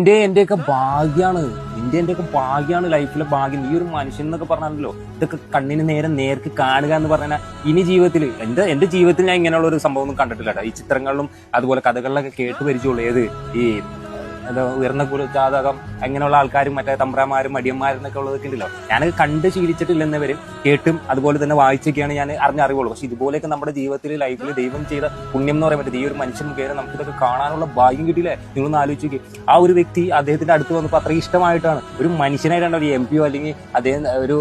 എന്റെ എന്റെയൊക്കെ ഭാഗ്യാണ്. നിന്റെ എന്റെയൊക്കെ ഭാഗ്യാണ് ലൈഫിലെ ഭാഗ്യം. ഈ ഒരു മനുഷ്യൻ എന്നൊക്കെ പറഞ്ഞാലോ ഇതൊക്കെ കണ്ണിന് നേരെ നേർക്ക് കാണുക എന്ന് പറഞ്ഞാൽ ഇനി ജീവിതത്തിൽ എന്റെ എന്റെ ജീവിതത്തിൽ ഞാൻ ഇങ്ങനെയുള്ള ഒരു സംഭവം ഒന്നും കണ്ടിട്ടില്ല ഈ ചിത്രങ്ങളിലും അതുപോലെ കഥകളിലൊക്കെ കേട്ട് പരിചയമുള്ളത് ഏത്? ഈ ഉയർന്ന കുല ജാതകം അങ്ങനെയുള്ള ആൾക്കാരും മറ്റേ തമ്പ്രാമാരും മടിയന്മാരും എന്നൊക്കെ ഉള്ളതൊക്കെ ഉണ്ടല്ലോ. ഞാനത് കണ്ട് ശീലിച്ചിട്ടില്ലെന്നവരും കേട്ടും അതുപോലെ തന്നെ വായിച്ചൊക്കെയാണ് ഞാൻ അറിഞ്ഞ അറിഞ്ഞറിവുള്ളൂ പക്ഷെ ഇതുപോലെയൊക്കെ നമ്മുടെ ജീവിതത്തിൽ ലൈഫിൽ ദൈവം ചെയ്ത പുണ്യം എന്ന് പറയാൻ പറ്റും ഈ ഒരു മനുഷ്യൻ മുഖേന നമുക്ക് ഇതൊക്കെ കാണാനുള്ള ഭാഗ്യം കിട്ടിയില്ലേ? നിങ്ങളൊന്ന് ആലോചിക്കുക ആ ഒരു വ്യക്തി അദ്ദേഹത്തിന്റെ അടുത്ത് വന്നപ്പോൾ അത്ര ഇഷ്ടമായിട്ടാണ്. ഒരു മനുഷ്യനായിട്ടാണ് ഒരു എം പിയോ അല്ലെങ്കിൽ അദ്ദേഹം ഒരു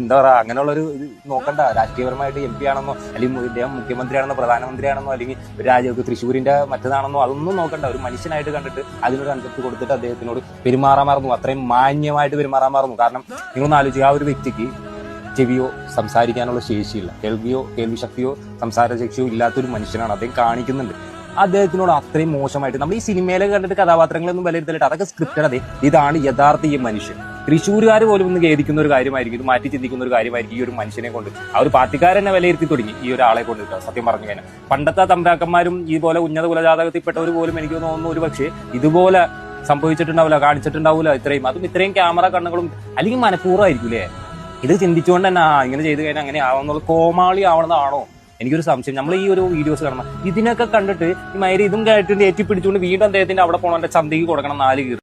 എന്താ പറയുക അങ്ങനെയുള്ള ഒരു ഇത് നോക്കണ്ട. രാഷ്ട്രീയപരമായിട്ട് എം പി ആണെന്നോ അല്ലെങ്കിൽ ഇദ്ദേഹം മുഖ്യമന്ത്രിയാണെന്നോ പ്രധാനമന്ത്രിയാണെന്നോ അല്ലെങ്കിൽ രാജ്യ തൃശ്ശൂരിന്റെ മറ്റേതാണെന്നോ അതൊന്നും നോക്കണ്ട. ഒരു മനുഷ്യനായിട്ട് കണ്ടിട്ട് അതിനൊരു കൺസെപ്റ്റ് കൊടുത്തിട്ട് അദ്ദേഹത്തിനോട് പെരുമാറാൻ മറന്നു. അത്രയും മാന്യമായിട്ട് പെരുമാറാൻ മറന്നു. കാരണം നിങ്ങളൊന്ന് ആലോചിക്കുക ആ ഒരു വ്യക്തിക്ക് ചെവിയോ സംസാരിക്കാനുള്ള ശേഷിയില്ല. കേൾവിയോ കേൾവി ശക്തിയോ സംസാര ശക്തിയോ ഇല്ലാത്തൊരു മനുഷ്യനാണ് അദ്ദേഹം കാണിക്കുന്നുണ്ട്. അദ്ദേഹത്തിനോട് അത്രയും മോശമായിട്ട് നമ്മൾ ഈ സിനിമയിലെ കണ്ടിട്ട് കഥാപാത്രങ്ങളൊന്നും വിലയിരുത്തലിട്ട് അതൊക്കെ സ്ക്രിപ്റ്റഡ് അതെ ഇതാണ് യഥാർത്ഥ ഈ മനുഷ്യൻ. തൃശ്ശൂരുകാർ പോലും ഒന്ന് ഖേദിക്കുന്ന ഒരു കാര്യമായിരിക്കും ഇത് മാറ്റി ചിന്തിക്കുന്ന ഒരു കാര്യമായിരിക്കും ഈ ഒരു മനുഷ്യനെ കൊണ്ട്. ആ ഒരു പാർട്ടിക്കാരനെ വിലയിരുത്തി തുടങ്ങി ഈ ഒരാളെ കൊണ്ട് സത്യം പറഞ്ഞു കഴിഞ്ഞാൽ. പണ്ടത്തെ തമ്പ്രാക്കന്മാരും ഇതുപോലെ ഉന്നത കുലജാതകത്തിൽപ്പെട്ടവർ പോലും എനിക്ക് തോന്നുന്നു ഒരു പക്ഷേ ഇതുപോലെ സംഭവിച്ചിട്ടുണ്ടാവില്ല കാണിച്ചിട്ടുണ്ടാവില്ല ഇത്രയും. അതും ഇത്രയും ക്യാമറ കണ്ണുകളും അല്ലെങ്കിൽ മനഃപൂർവമായിരിക്കും അല്ലേ ഇത് ചിന്തിച്ചുകൊണ്ട് തന്നെ ആ ഇങ്ങനെ ചെയ്ത് കഴിഞ്ഞാൽ അങ്ങനെ ആവുന്നുള്ള കോമാളി ആവണതാണോ? എനിക്കൊരു സംശയം. നമ്മൾ ഈ ഒരു വീഡിയോസ് കാണണം ഇതിനൊക്കെ കണ്ടിട്ട് ഈ മൈരി ഇതും കേട്ടിട്ട് ഏറ്റി പിടിച്ചുകൊണ്ട് വീണ്ടും അദ്ദേഹത്തിന്റെ അവിടെ പോകണം ചന്തയ്ക്ക് കൊടുക്കണം നാല് കീർ